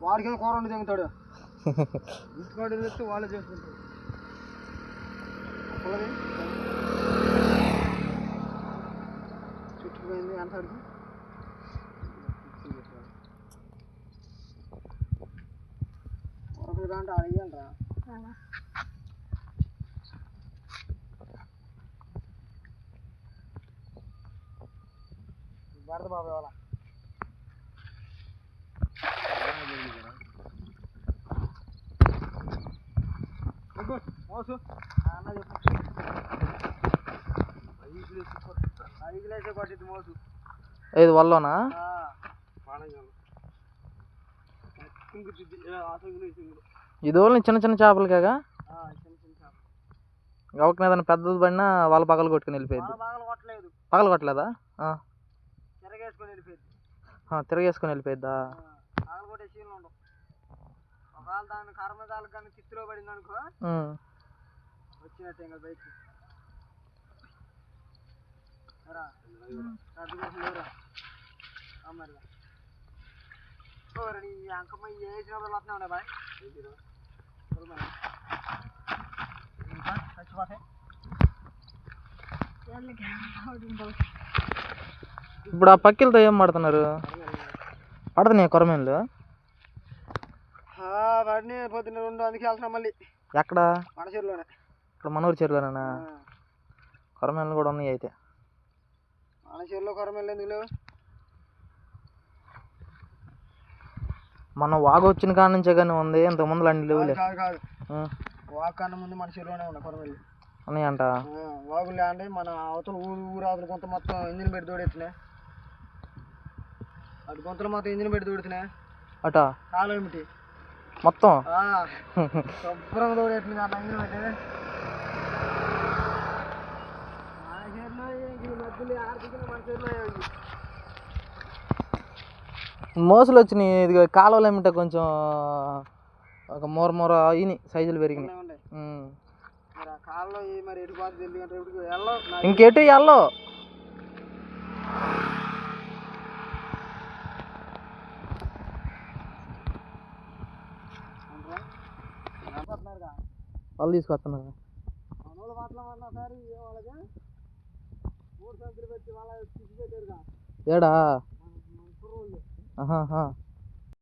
వాడికి కూర వండి తింగుతాడు? గుప్పు కాడ తెస్తే వాళ్ళే చేసుకుంటారు. పొలది. చుట్టుకుపోయింది ఎంత అడుగు ఒకటి దాంట్లో అడిగాను రా భరత బాబు మోసు. అన్న చెప్పు. మోసు. ఇది వల్లోనా? ఇది ఓన్లీ చిన్న చిన్న చేపలు కాగా? చిన్న చిన్న చేప గవక మీద పెద్దది పడినా వాళ్ళ పగలు కొట్టుకుని వెళ్ళిపోయింది పగలు కొట్టలేదా. తిరగేసుకొని వెళ్ళిపోయింది. తిరగేసుకొని వెళ్ళిపోయిద్దా? పగలు కొట్టే సీన్లు ఉండవు ఒకవేళ దాని కర్మదాలు కానీ తిత్తిలో పడింది అనుకో. వచ్చినట్టే ఇంకా బయటికి. రా సర్దు కోసం లేవురా అమ్మరిగా ఓరే నీ అంకమ్మ వేసిన వస్తున్నాయి ఉన్నాయి బాయ్. చచ్చిపోతాయి ఇప్పుడు ఆ పక్కిలతో ఏం పడుతున్నారు పడుతున్నాయి కొరమేన్లు? వాడిని పొద్దున్న రెండు అందుకే వెళ్తున్నాం మళ్ళీ. ఎక్కడ? మన చెరువులోనే. ఇక్కడ మనూరు చెరువులోనేనా? కొరమేన్లు కూడా ఉన్నాయి అయితే. మన చెరువులో ఎందుకు లేవు? మనం వాగు వచ్చిన కాడ నుంచే కానీ ఉంది ఇంత ముందు అన్ని లేవులే. కాదు కాదు కన్నా ముందు మన చెరువులోనే ఉన్నాయి కొరమేళ్ళు ఉన్నాయంట? వాగులు అంటే మన అవతల ఊరు ఊరు అవతల కొంత మొత్తం ఇంజిన్ పెట్టి దూడెత్తున్నాయి అటు కొంతలో మొత్తం ఇంజిన్ పెట్టి దూడుతున్నాయి అట? కాలం ఏమిటి మొత్తం శుభ్రంగా అట్లా ఇంజిన్ పెట్టి. మోసలు వచ్చినాయి. ఇది కాలువలు ఏమిటో కొంచెం ఒక మూర మూర అయినాయి. సైజులు పెరిగినాయి. ఉన్నాయి, ఉన్నాయి పిచ్చి పెట్టారుగా ఏడా?